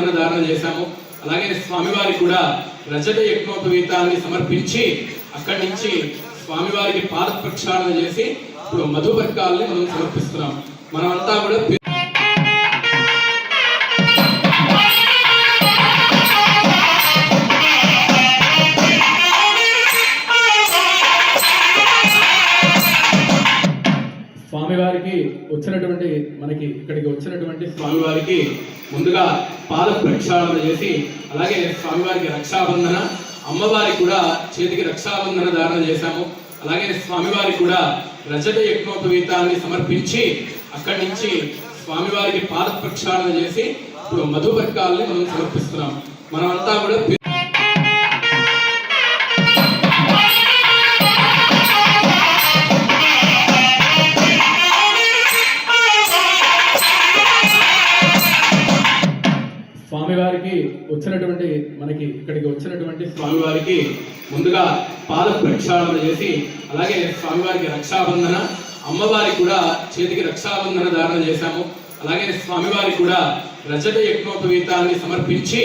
ధారణ చేశాము. అలాగే స్వామివారికి కూడా రజత యజ్ఞోపవీతాన్ని సమర్పించి అక్కడి నుంచి స్వామివారికి పాద ప్రక్షాళన చేసి ఇప్పుడు మధుపర్కాలని మనం సమర్పిస్తున్నాం. మనమంతా కూడా స్వామివారికి వచ్చినటువంటి మనకి ఇక్కడికి వచ్చినటువంటి స్వామివారికి ముందుగా పాద ప్రక్షాళన చేసి అలాగే స్వామివారికి రక్షాబంధన అమ్మవారికి కూడా చేతికి రక్షాబంధన ధారణ చేశాము. అలాగే స్వామివారికి కూడా రజత యజ్ఞోపవీతాన్ని సమర్పించి అక్కడి నుంచి స్వామివారికి పాద ప్రక్షాళన చేసి ఇప్పుడు మధుపర్కాలని మనం సమర్పిస్తున్నాం. మనమంతా కూడా వచ్చినటువంటి స్వామివారికి ముందుగా పాద ప్రక్షాళన చేసి అలాగే స్వామివారికి రక్షాబంధన అమ్మవారికి కూడా చేతికి రక్షాబంధన ధారణ చేశాము. అలాగే స్వామివారికి కూడా రజత యజ్ఞోపవీతాన్ని సమర్పించి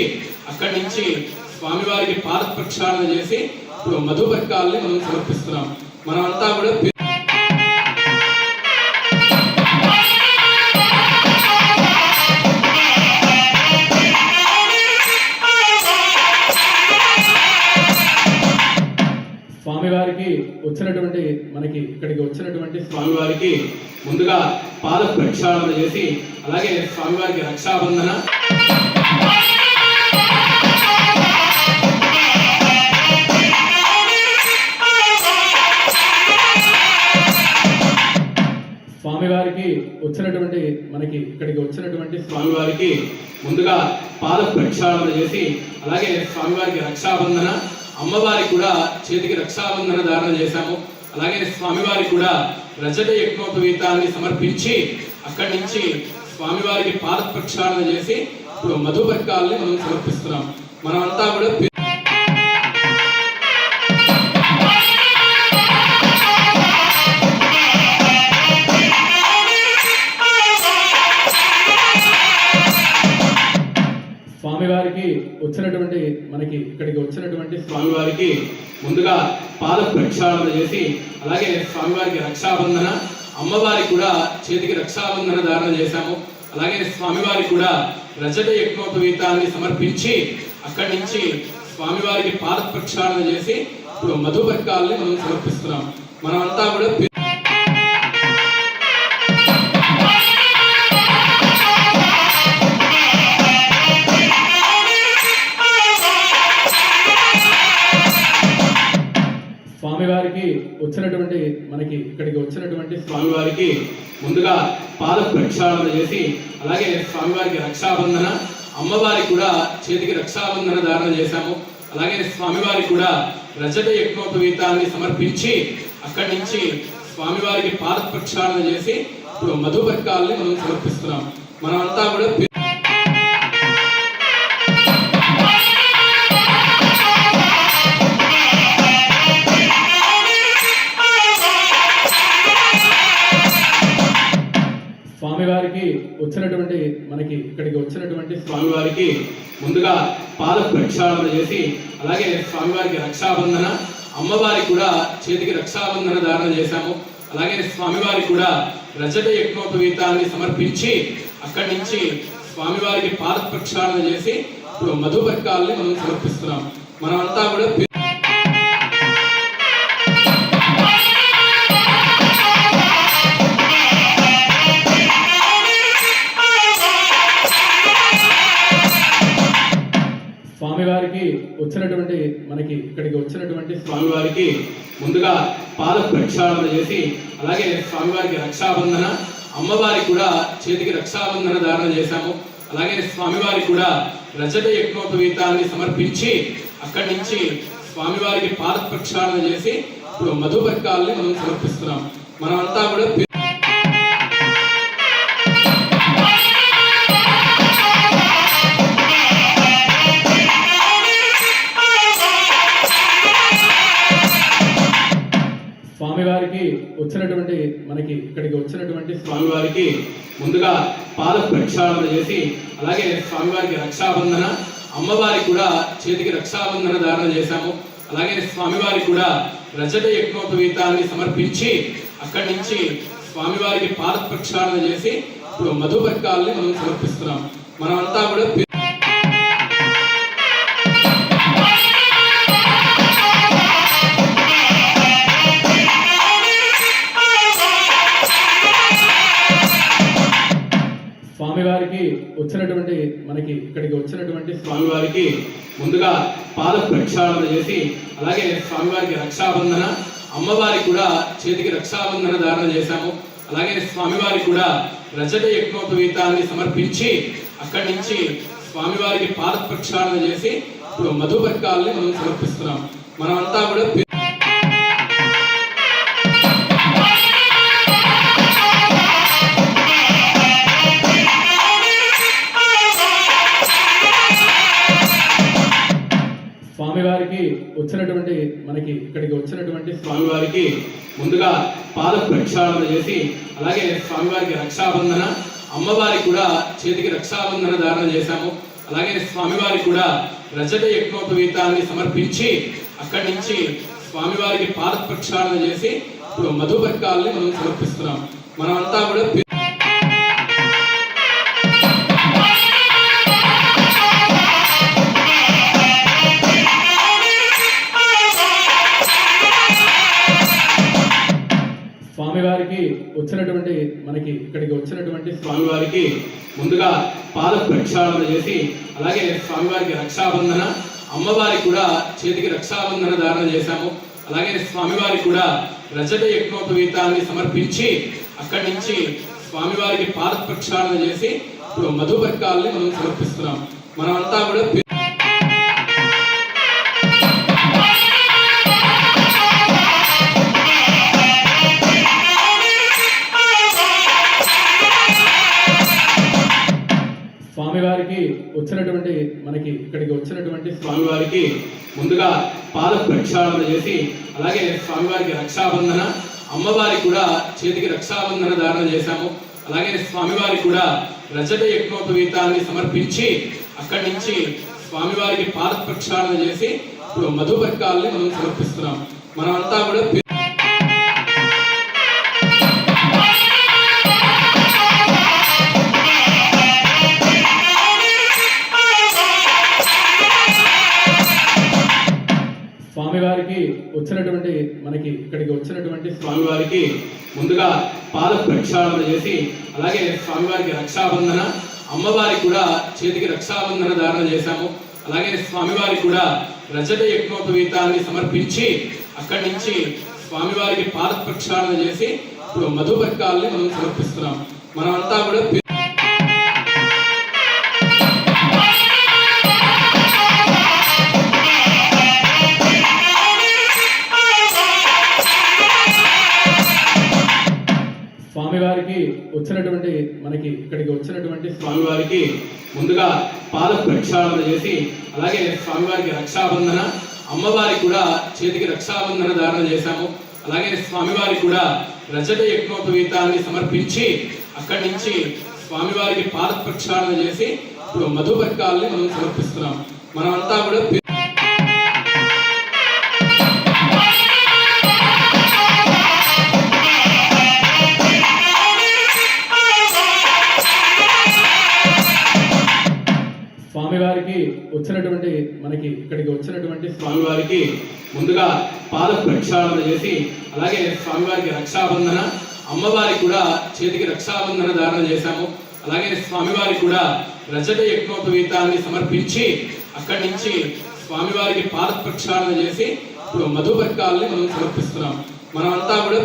అక్కడి నుంచి స్వామివారికి పాద ప్రక్షాళన చేసి ఇప్పుడు మధుపర్కాలని మనం సమర్పిస్తున్నాం. మనమంతా కూడా స్వామివారికి వచ్చినటువంటి మనకి ఇక్కడికి వచ్చినటువంటి స్వామివారికి ముందుగా పాద ప్రక్షాళన చేసి అలాగే స్వామివారికి రక్షాబంధన. స్వామివారికి వచ్చినటువంటి మనకి ఇక్కడికి వచ్చినటువంటి స్వామివారికి ముందుగా పాద ప్రక్షాళన చేసి అలాగే స్వామివారికి రక్షాబంధన. అమ్మవారికి కూడా చేతికి రక్షాబంధన ధారణ చేశాము. అలాగే స్వామివారికి కూడా రజత యజ్ఞోపవీతాన్ని సమర్పించి అక్కడి నుంచి స్వామివారికి పాద ప్రక్షాళన చేసి ఇప్పుడు మధుపర్కాలని మనం సమర్పిస్తున్నాం. మనమంతా కూడా స్వామివారికి ముందుగా పాద ప్రక్షాళన చేసి అలాగే స్వామివారికి రక్షాబంధన అమ్మవారికి కూడా చేతికి రక్షాబంధన ధారణ చేశాము. అలాగే స్వామివారికి కూడా రజత యజ్ఞోపవీతాన్ని సమర్పించి అక్కడి నుంచి స్వామివారికి పాద ప్రక్షాళన చేసి ఇప్పుడు మధుపర్కాలని మనం సమర్పిస్తున్నాం. మనమంతా కూడా స్వామివారికి వచ్చినటువంటి మనకి ఇక్కడికి వచ్చినటువంటి స్వామివారికి ముందుగా పాద ప్రక్షాళన చేసి అలాగే స్వామివారికి రక్షాబంధన అమ్మవారికి కూడా చేతికి రక్షాబంధన ధారణ చేశాము. అలాగే స్వామివారికి కూడా రజత యజ్ఞోపవీతాన్ని సమర్పించి అక్కడి నుంచి స్వామివారికి పాద ప్రక్షాళన చేసి ఇప్పుడు మధుపర్కాలని మనం సమర్పిస్తున్నాం. మనమంతా కూడా వచ్చినటువంటి మనకి ఇక్కడికి వచ్చినటువంటి స్వామివారికి ముందుగా పాద ప్రక్షాళన చేసి అలాగే స్వామివారికి రక్షాబంధన అమ్మవారికి కూడా చేతికి రక్షాబంధన ధారణ చేశాము. అలాగే స్వామివారికి కూడా రజత యజ్ఞోపవీతాన్ని సమర్పించి అక్కడి నుంచి స్వామివారికి పాద ప్రక్షాళన చేసి ఇప్పుడు మధుపర్కాలని మనం సమర్పిస్తున్నాం. మనమంతా కూడా వచ్చినటువంటి మనకి ఇక్కడికి వచ్చినటువంటి స్వామివారికి ముందుగా పాద ప్రక్షాళన చేసి అలాగే స్వామివారికి రక్షాబంధన అమ్మవారికి కూడా చేతికి రక్షాబంధన ధారణ చేశాము. అలాగే స్వామివారికి కూడా రజత యజ్ఞోపవీతాన్ని సమర్పించి అక్కడి నుంచి స్వామివారికి పాద ప్రక్షాళన చేసి ఇప్పుడు మధుపర్కాలని మనం సమర్పిస్తున్నాం. మనమంతా కూడా వచ్చినటువంటి మనకి ఇక్కడికి వచ్చినటువంటి స్వామివారికి ముందుగా పాద ప్రక్షాళన చేసి అలాగే స్వామివారికి రక్షాబంధన అమ్మవారికి కూడా చేతికి రక్షాబంధన ధారణ చేశాము. అలాగే స్వామివారికి కూడా రజత యజ్ఞోపవీతాన్ని సమర్పించి అక్కడి నుంచి స్వామివారికి పాద ప్రక్షాళన చేసి ఇప్పుడు మధుపర్కాలని మనం సమర్పిస్తున్నాం. మనమంతా కూడా వచ్చినటువంటి మనకి ఇక్కడికి వచ్చినటువంటి స్వామివారికి ముందుగా పాద ప్రక్షాళన చేసి అలాగే స్వామివారికి రక్షాబంధన అమ్మవారికి కూడా చేతికి రక్షాబంధన ధారణ చేశాము. అలాగే స్వామివారికి కూడా రజత యజ్ఞోపవీతాన్ని సమర్పించి అక్కడి నుంచి స్వామివారికి పాద ప్రక్షాళన చేసి ఇప్పుడు మధుపర్కాలని మనం సమర్పిస్తున్నాం. మనమంతా కూడా వచ్చినటువంటి మనకి ఇక్కడికి వచ్చినటువంటి స్వామివారికి ముందుగా పాద ప్రక్షాళన చేసి అలాగే స్వామివారికి రక్షాబంధన అమ్మవారికి కూడా చేతికి రక్షాబంధన ధారణ చేశాము. అలాగే స్వామివారికి కూడా రజత యజ్ఞోపవీతాన్ని సమర్పించి అక్కడి నుంచి స్వామివారికి పాద ప్రక్షాళన చేసి ఇప్పుడు మధుపర్కాలని మనం సమర్పిస్తున్నాం. మనమంతా కూడా వచ్చినటువంటి మనకి ఇక్కడికి వచ్చినటువంటి స్వామివారికి ముందుగా పాద ప్రక్షాళన చేసి అలాగే స్వామివారికి రక్షాబంధన అమ్మవారికి కూడా చేతికి రక్షాబంధన ధారణ చేశాము. అలాగే స్వామివారికి కూడా రజత యజ్ఞోపవీతాన్ని సమర్పించి అక్కడి నుంచి స్వామివారికి పాద ప్రక్షాళన చేసి ఇప్పుడు మధుపర్కాలని మనం సమర్పిస్తున్నాం. మనమంతా కూడా వచ్చినటువంటి మనకి ఇక్కడికి వచ్చినటువంటి స్వామివారికి ముందుగా పాద ప్రక్షాళన చేసి అలాగే స్వామివారికి రక్షాబంధన అమ్మవారికి కూడా చేతికి రక్షాబంధన ధారణ చేశాము. అలాగే స్వామివారికి కూడా రజత యజ్ఞోపవీతాన్ని సమర్పించి అక్కడి నుంచి స్వామివారికి పాద ప్రక్షాళన చేసి ఇప్పుడు మధుపర్కాలని మనం సమర్పిస్తున్నాం. మనమంతా కూడా వచ్చినటువంటి స్వామివారికి ముందుగా పాద ప్రక్షాళన చేసి అలాగే స్వామివారికి రక్షాబంధన అమ్మవారికి కూడా చేతికి రక్షాబంధన ధారణ చేశాము. అలాగే స్వామివారికి కూడా రజత యజ్ఞోపవీతాన్ని సమర్పించి అక్కడి నుంచి స్వామివారికి పాద ప్రక్షాళన చేసి ఇప్పుడు మధుపర్కాలని మనం సమర్పిస్తున్నాం. మనమంతా కూడా స్వామివారికి వచ్చినటువంటి మనకి ఇక్కడికి వచ్చినటువంటి స్వామివారికి ముందుగా పాద ప్రక్షాళన చేసి అలాగే స్వామివారికి రక్షాబంధన అమ్మవారికి కూడా చేతికి రక్షాబంధన ధారణ చేశాము. అలాగే స్వామివారికి కూడా రజత యజ్ఞోపవీతాన్ని సమర్పించి అక్కడి నుంచి స్వామివారికి పాద ప్రక్షాళన చేసి ఇప్పుడు మధుపర్కాలని మనం సమర్పిస్తున్నాం. మనమంతా కూడా వచ్చినటువంటి మనకి ఇక్కడికి వచ్చినటువంటి స్వామివారికి ముందుగా పాద ప్రక్షాళన చేసి అలాగే స్వామివారికి రక్షాబంధన అమ్మవారికి కూడా చేతికి రక్షాబంధన ధారణ చేశాము. అలాగే స్వామివారికి కూడా రజత యజ్ఞోపవీతాన్ని సమర్పించి అక్కడి నుంచి స్వామివారికి పాద ప్రక్షాళన చేసి ఇప్పుడు మధుపర్కాలని మనం సమర్పిస్తున్నాం. మనమంతా కూడా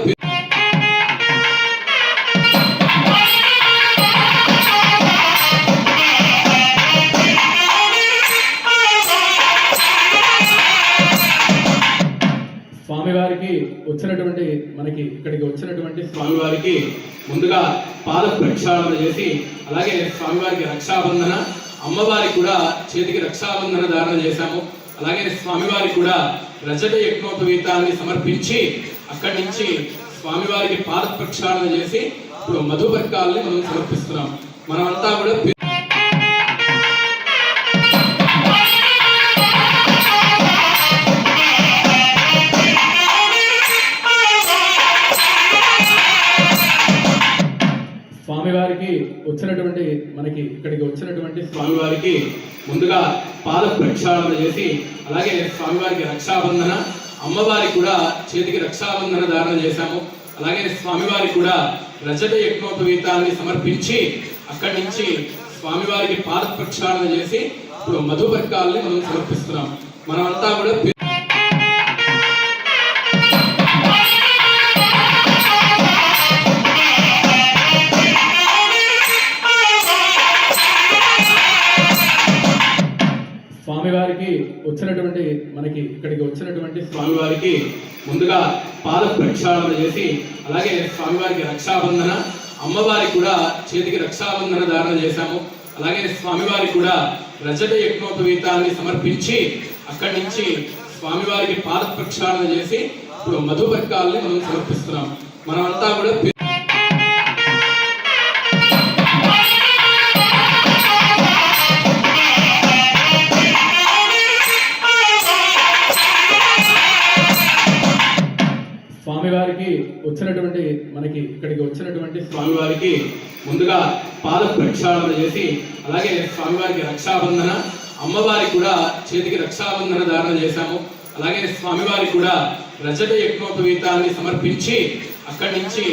వచ్చినటువంటి మనకి ఇక్కడికి వచ్చినటువంటి స్వామివారికి ముందుగా పాద ప్రక్షాళన చేసి అలాగే స్వామివారికి రక్షాబంధన అమ్మవారికి కూడా చేతికి రక్షాబంధన ధారణ చేశాము. అలాగే స్వామివారికి కూడా రజత యజ్ఞోపవీతాన్ని సమర్పించి అక్కడి నుంచి స్వామివారికి పాద ప్రక్షాళన చేసి ఇప్పుడు మధుపర్కాలని మనం సమర్పిస్తున్నాం. మనమంతా కూడా మనకి ఇక్కడికి వచ్చినటువంటి స్వామివారికి ముందుగా పాద ప్రక్షాళన చేసి అలాగే స్వామివారికి రక్షాబంధన అమ్మవారికి కూడా చేతికి రక్షాబంధన ధారణ చేశాము. అలాగే స్వామివారికి కూడా రజత యజ్ఞోపవీతాన్ని సమర్పించి అక్కడి నుంచి స్వామివారికి పాద ప్రక్షాళన చేసి ఇప్పుడు మధుపర్కాలని మనం సమర్పిస్తున్నాం. మనమంతా కూడా వచ్చినటువంటి మనకి ఇక్కడికి వచ్చినటువంటి స్వామివారికి ముందుగా పాద ప్రక్షాళన చేసి అలాగే స్వామివారికి రక్షాబంధన అమ్మవారికి కూడా చేతికి రక్షాబంధన ధారణ చేశాము. అలాగే స్వామివారికి కూడా రజత యజ్ఞోపవీతాన్ని సమర్పించి అక్కడి నుంచి స్వామివారికి పాద ప్రక్షాళన చేసి ఇప్పుడు మధుపర్కాలని మనం సమర్పిస్తున్నాం. మనమంతా కూడా వచ్చినటువంటి మనకి ఇక్కడికి వచ్చినటువంటి స్వామివారికి ముందుగా పాద ప్రక్షాళన చేసి అలాగే స్వామివారికి రక్షాబంధన అమ్మవారికి కూడా చేతికి రక్షాబంధన ధారణ చేశాము. అలాగే స్వామివారికి కూడా రజత యజ్ఞోపవీతాన్ని సమర్పించి అక్కడి నుంచి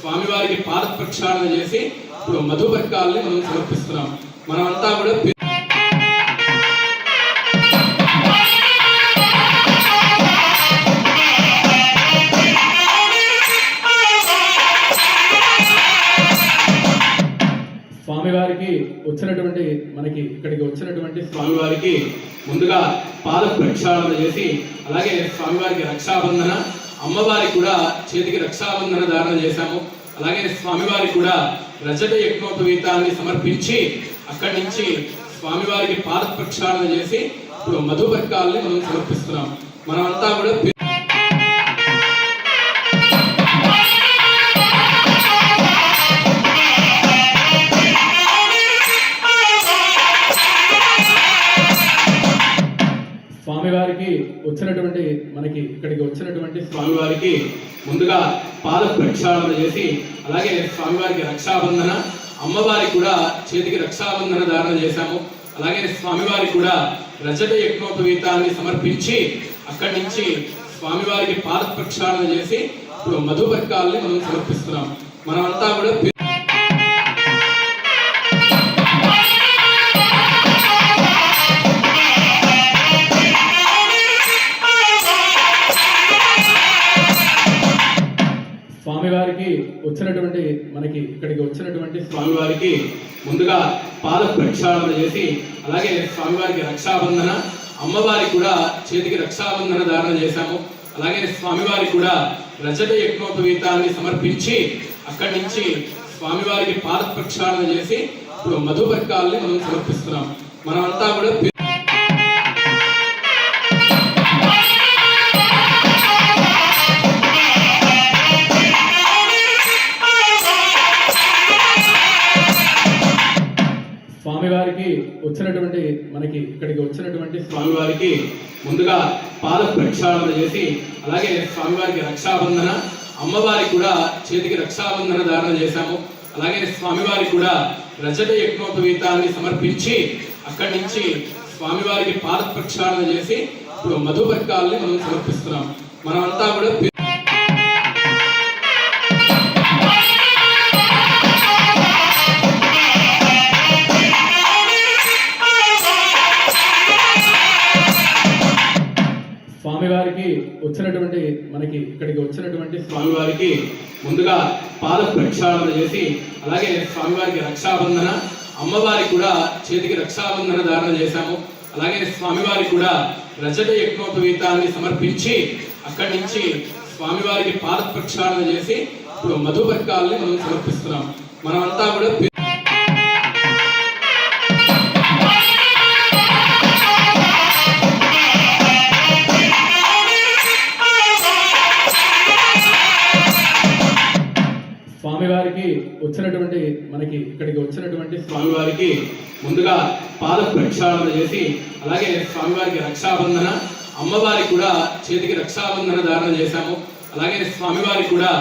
స్వామివారికి పాద ప్రక్షాళన చేసి ఇప్పుడు మధుపర్కాలని మనం సమర్పిస్తున్నాం. మనమంతా కూడా వచ్చినటువంటి మనకి ఇక్కడికి వచ్చినటువంటి స్వామివారికి ముందుగా పాద ప్రక్షాళన చేసి అలాగే స్వామివారికి రక్షాబంధన అమ్మవారికి కూడా చేతికి రక్షాబంధన ధారణ చేశాము. అలాగే స్వామివారికి కూడా రజత యజ్ఞోపవీతాన్ని సమర్పించి అక్కడి నుంచి స్వామివారికి పాద ప్రక్షాళన చేసి ఇప్పుడు మధుపర్కాలని మనం సమర్పిస్తున్నాం. మనమంతా కూడా వచ్చినటువంటి మనకి ఇక్కడికి వచ్చినటువంటి స్వామివారికి ముందుగా పాద ప్రక్షాళన చేసి అలాగే స్వామివారికి రక్షాబంధన అమ్మవారికి కూడా చేతికి రక్షాబంధన ధారణ చేశాము. అలాగే స్వామివారికి కూడా రజత యజ్ఞోపవీతాన్ని సమర్పించి అక్కడి నుంచి స్వామివారికి పాద ప్రక్షాళన చేసి ఇప్పుడు మధుపర్కాలని మనం సమర్పిస్తున్నాం. మనమంతా కూడా స్వామివారికి ముందుగా పాద ప్రక్షాళన చేసి అలాగే స్వామివారికి రక్షాబంధన అమ్మవారికి కూడా చేతికి రక్షాబంధన ధారణ చేశాము. అలాగే స్వామివారికి కూడా రజత యజ్ఞోపవీతాన్ని సమర్పించి అక్కడి నుంచి స్వామివారికి పాద ప్రక్షాళన చేసి ఇప్పుడు మధుపర్కాలని మనం సమర్పిస్తున్నాం. మనమంతా కూడా స్వామివారికి వచ్చినటువంటి మనకి ఇక్కడికి వచ్చినటువంటి స్వామివారికి ముందుగా పాద ప్రక్షాళన చేసి అలాగే స్వామివారికి రక్షాబంధన అమ్మవారికి కూడా చేతికి రక్షాబంధన ధారణ చేశాము. అలాగే స్వామివారికి కూడా రజత యజ్ఞోపవీతాన్ని సమర్పించి అక్కడి నుంచి స్వామివారికి పాద ప్రక్షాళన చేసి ఇప్పుడు మధుపర్కాలని మనం సమర్పిస్తున్నాం. మనమంతా కూడా వచ్చినటువంటి మనకి ఇక్కడికి వచ్చినటువంటి స్వామివారికి ముందుగా పాద ప్రక్షాళన చేసి అలాగే స్వామివారికి రక్షాబంధన అమ్మవారికి కూడా చేతికి రక్షాబంధన ధారణ చేశాము. అలాగే స్వామివారికి కూడా రజత యజ్ఞోపవీతాన్ని సమర్పించి అక్కడి నుంచి స్వామివారికి పాద ప్రక్షాళన చేసి ఇప్పుడు మధుపర్కాలని మనం సమర్పిస్తున్నాం. మనమంతా కూడా వచ్చినటువంటి మనకి ఇక్కడికి వచ్చినటువంటి స్వామివారికి ముందుగా పాద ప్రక్షాళన చేసి అలాగే స్వామివారికి రక్షాబంధన అమ్మవారికి కూడా చేతికి రక్షాబంధన ధారణ చేశాము. అలాగే స్వామివారికి కూడా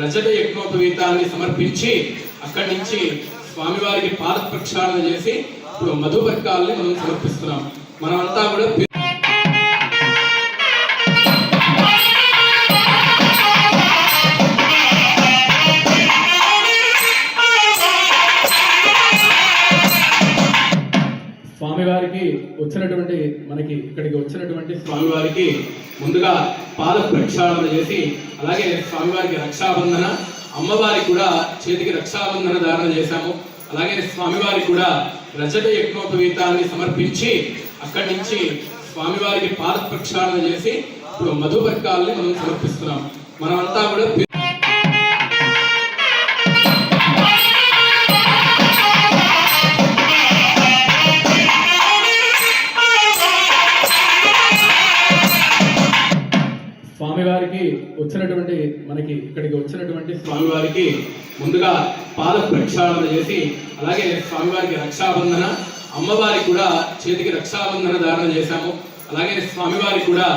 రజత యజ్ఞోపవీతాన్ని సమర్పించి అక్కడి నుంచి స్వామివారికి పాద ప్రక్షాళన చేసి ఇప్పుడు మధుపర్కాలని మనం సమర్పిస్తున్నాం. మనమంతా కూడా వచ్చినటువంటి మనకి ఇక్కడికి వచ్చినటువంటి స్వామివారికి ముందుగా పాద ప్రక్షాళన చేసి అలాగే స్వామివారికి రక్షాబంధన అమ్మవారికి కూడా చేతికి రక్షాబంధన ధారణ చేశాము. అలాగే స్వామివారికి కూడా రజత యజ్ఞోపవీతాన్ని సమర్పించి అక్కడి నుంచి స్వామివారికి పాద ప్రక్షాళన చేసి ఇప్పుడు మధుపర్కాలని మనం సమర్పిస్తున్నాం. మనమంతా కూడా వచ్చినటువంటి మనకి ఇక్కడికి వచ్చినటువంటి స్వామివారికి ముందుగా పాద ప్రక్షాళన చేసి అలాగే స్వామివారికి రక్షాబంధన అమ్మవారికి కూడా చేతికి రక్షాబంధన ధారణ చేశాము. అలాగే స్వామివారికి కూడా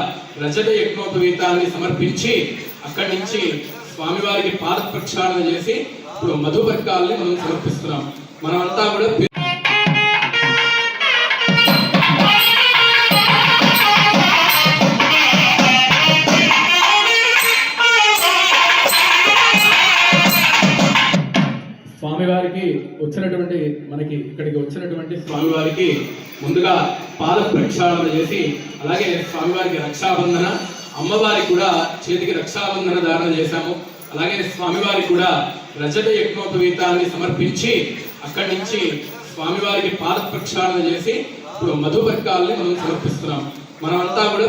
రజత యజ్ఞోపవీతాన్ని సమర్పించి అక్కడి నుంచి స్వామివారికి పాద ప్రక్షాళన చేసి ఇప్పుడు మధుపర్కాలని మనం సమర్పిస్తున్నాం. మనమంతా కూడా వచ్చినటువంటి మనకి ఇక్కడికి వచ్చినటువంటి స్వామివారికి ముందుగా పాద ప్రక్షాళన చేసి అలాగే స్వామివారికి రక్షాబంధన అమ్మవారికి కూడా చేతికి రక్షాబంధన ధారణ చేశాము. అలాగే స్వామివారికి కూడా రజత యజ్ఞోపవీతాన్ని సమర్పించి అక్కడి నుంచి స్వామివారికి పాద ప్రక్షాళన చేసి ఇప్పుడు మధుపర్కాలని మనం సమర్పిస్తున్నాం. మనమంతా కూడా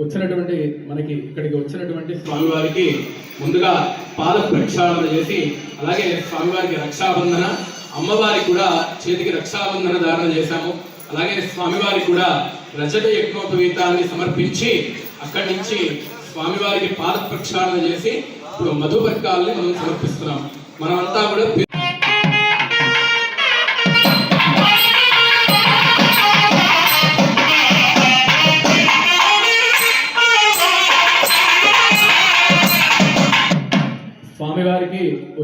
వచ్చినటువంటి మనకి ఇక్కడికి వచ్చినటువంటి స్వామివారికి ముందుగా పాద ప్రక్షాళన చేసి అలాగే స్వామివారికి రక్షాబంధన అమ్మవారికి కూడా చేతికి రక్షాబంధన ధారణ చేశాము. అలాగే స్వామివారికి కూడా రజత యజ్ఞోపవీతాన్ని సమర్పించి అక్కడి నుంచి స్వామివారికి పాద ప్రక్షాళన చేసి ఇప్పుడు మధుపర్కాలని మనం సమర్పిస్తున్నాం. మనమంతా కూడా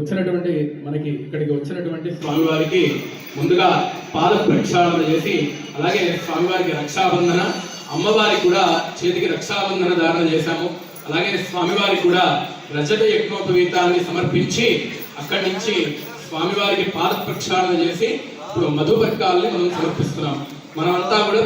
వచ్చినటువంటి మనకి ఇక్కడికి వచ్చినటువంటి స్వామివారికి ముందుగా పాద ప్రక్షాళన చేసి అలాగే స్వామివారికి రక్షాబంధన అమ్మవారికి కూడా చేతికి రక్షాబంధన ధారణ చేశాము. అలాగే స్వామివారికి కూడా రజత యజ్ఞోపవీతాన్ని సమర్పించి అక్కడి నుంచి స్వామివారికి పాద ప్రక్షాళన చేసి ఇప్పుడు మధుపర్కాలని మనం సమర్పిస్తున్నాం. మనమంతా కూడా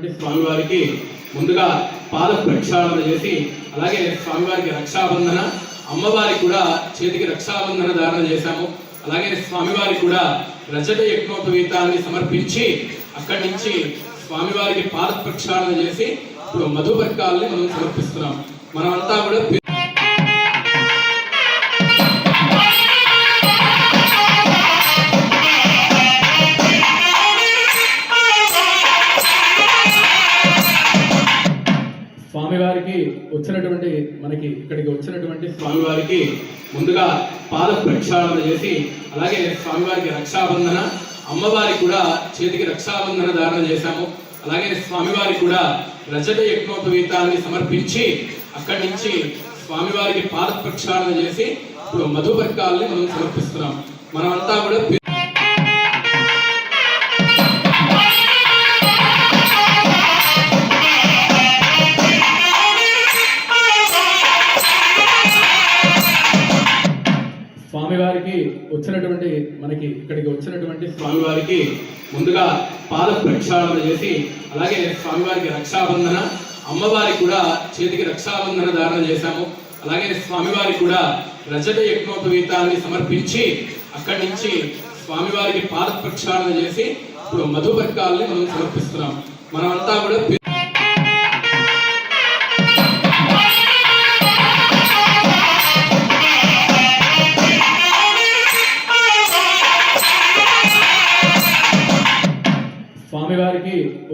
ఉన్నటువంటి స్వామివారికి ముందుగా పాద ప్రక్షాళన చేసి అలాగే స్వామివారికి రక్షాబంధన అమ్మవారికి కూడా చేతికి రక్షాబంధన ధారణ చేశాము. అలాగే స్వామివారికి కూడా రజత యజ్ఞోపవీతాన్ని సమర్పించి అక్కడి నుంచి స్వామివారికి పాద ప్రక్షాళన చేసి ఇప్పుడు మధుపర్కాలని మనం సమర్పిస్తున్నాం. మనమంతా కూడా స్వామివారికి వచ్చినటువంటి మనకి ఇక్కడికి వచ్చినటువంటి స్వామివారికి ముందుగా పాద ప్రక్షాళన చేసి అలాగే స్వామివారికి రక్షాబంధన అమ్మవారికి కూడా చేతికి రక్షాబంధన ధారణ చేశాము. అలాగే స్వామివారికి కూడా రజత యజ్ఞోపవీతాన్ని సమర్పించి అక్కడి నుంచి స్వామివారికి పాద ప్రక్షాళన చేసి ఇప్పుడు మధుపర్కాలని మనం సమర్పిస్తున్నాం. మనమంతా కూడా వచ్చినటువంటి మనకి ఇక్కడికి వచ్చినటువంటి స్వామివారికి ముందుగా పాద ప్రక్షాళన చేసి అలాగే స్వామివారికి రక్షాబంధన అమ్మవారికి కూడా చేతికి రక్షాబంధన ధారణ చేశాము. అలాగే స్వామివారికి కూడా రజత యజ్ఞోపవీతాన్ని సమర్పించి అక్కడి నుంచి స్వామివారికి పాద ప్రక్షాళన చేసి ఇప్పుడు మధుపర్కాలని మనం సమర్పిస్తున్నాం. మనమంతా కూడా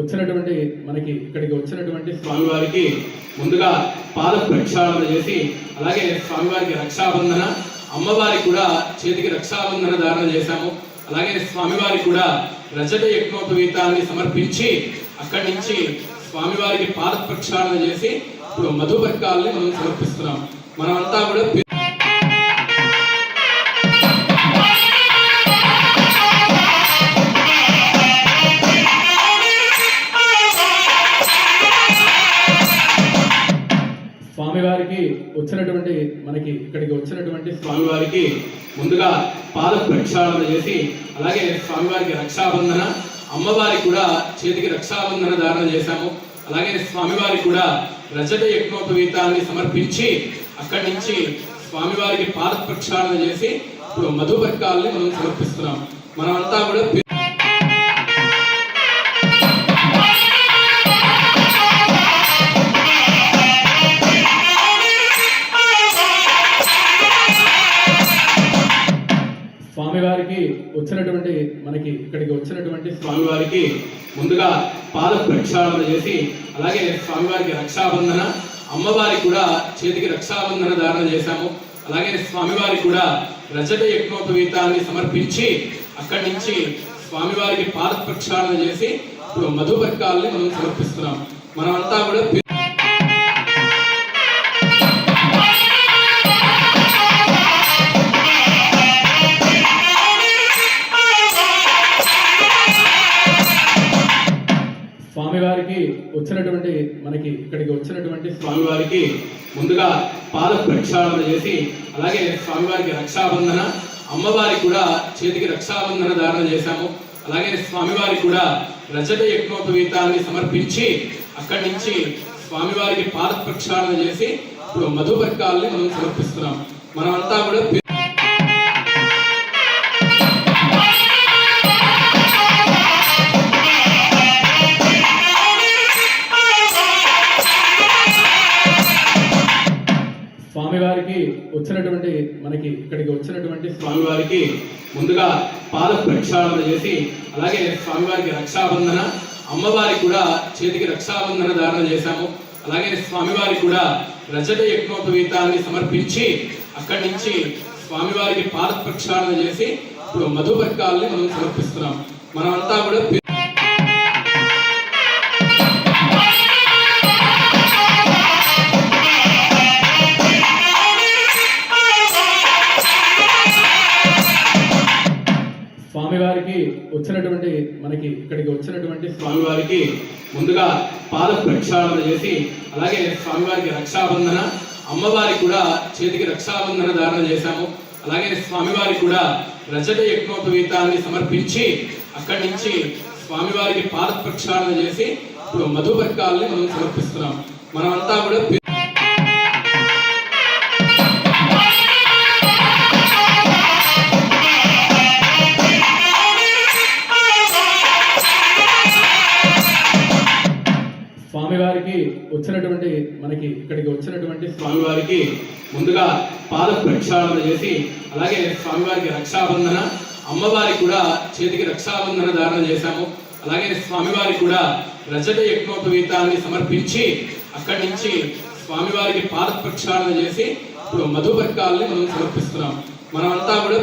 వచ్చినటువంటి మనకి ఇక్కడికి వచ్చినటువంటి స్వామివారికి ముందుగా పాద ప్రక్షాళన చేసి అలాగే స్వామివారికి రక్షాబంధన అమ్మవారికి కూడా చేతికి రక్షాబంధన ధారణ చేశాము. అలాగే స్వామివారికి కూడా రజత యజ్ఞోపవీతాన్ని సమర్పించి అక్కడి నుంచి స్వామివారికి పాద ప్రక్షాళన చేసి ఇప్పుడు మధుపర్కాలని మనం సమర్పిస్తున్నాం. మనమంతా కూడా వచ్చినటువంటి మనకి ఇక్కడికి వచ్చినటువంటి స్వామివారికి ముందుగా పాద ప్రక్షాళన చేసి అలాగే స్వామివారికి రక్షాబంధన అమ్మవారికి కూడా చేతికి రక్షాబంధన ధారణ చేశాము. అలాగే స్వామివారికి కూడా రజత యజ్ఞోపవీతాన్ని సమర్పించి అక్కడి నుంచి స్వామివారికి పాద ప్రక్షాళన చేసి ఇప్పుడు మధుపర్కాలని మనం సమర్పిస్తున్నాం. మనమంతా కూడా వచ్చినటువంటి మనకి ఇక్కడికి వచ్చినటువంటి స్వామివారికి ముందుగా పాద ప్రక్షాళన చేసి అలాగే స్వామివారికి రక్షాబంధన అమ్మవారికి కూడా చేతికి రక్షాబంధన ధారణ చేశాము. అలాగే స్వామివారికి కూడా రజత యజ్ఞోపవీతాన్ని సమర్పించి అక్కడి నుంచి స్వామివారికి పాద ప్రక్షాళన చేసి ఇప్పుడు మధుపర్కాలని మనం సమర్పిస్తున్నాం. మనమంతా కూడా వచ్చినటువంటి మనకి ఇక్కడికి వచ్చినటువంటి స్వామివారికి ముందుగా పాద ప్రక్షాళన చేసి అలాగే స్వామివారికి రక్షాబంధన అమ్మవారికి కూడా చేతికి రక్షాబంధన ధారణ చేశాము. అలాగే స్వామివారికి కూడా రజత యజ్ఞోపవీతాన్ని సమర్పించి అక్కడి నుంచి స్వామివారికి పాద ప్రక్షాళన చేసి ఇప్పుడు మధుపర్కాలని మనం సమర్పిస్తున్నాం. మనమంతా కూడా వచ్చినటువంటి మనకి ఇక్కడికి వచ్చినటువంటి స్వామివారికి ముందుగా పాద ప్రక్షాళన చేసి అలాగే స్వామివారికి రక్షాబంధన అమ్మవారికి కూడా చేతికి రక్షాబంధన ధారణ చేశాము. అలాగే స్వామివారికి కూడా రజత యజ్ఞోపవీతాన్ని సమర్పించి అక్కడి నుంచి స్వామివారికి పాద ప్రక్షాళన చేసి ఇప్పుడు మధుపర్కాలని మనం సమర్పిస్తున్నాం. మనమంతా కూడా వచ్చినటువంటి మనకి ఇక్కడికి వచ్చినటువంటి స్వామివారికి ముందుగా పాద ప్రక్షాళన చేసి అలాగే స్వామివారికి రక్షాబంధన అమ్మవారికి కూడా చేతికి రక్షాబంధన ధారణ చేశాము. అలాగే స్వామివారికి కూడా రజత యజ్ఞోపవీతాన్ని సమర్పించి అక్కడి నుంచి స్వామివారికి పాద ప్రక్షాళన చేసి ఇప్పుడు మధుపర్కాలని మనం సమర్పిస్తున్నాం. మనమంతా కూడా ఉన్నటువంటి స్వామివారికి ముందుగా పాద ప్రక్షాళన చేసి అలాగే స్వామివారికి రక్షాబంధన అమ్మవారికి కూడా చేతికి రక్షాబంధన ధారణ చేశాము. అలాగే స్వామివారికి కూడా రజత యజ్ఞోపవీతాన్ని సమర్పించి అక్కడి నుంచి స్వామివారికి పాద ప్రక్షాళన చేసి ఇప్పుడు మధుపర్కాలని మనం సమర్పిస్తున్నాం. మనమంతా కూడా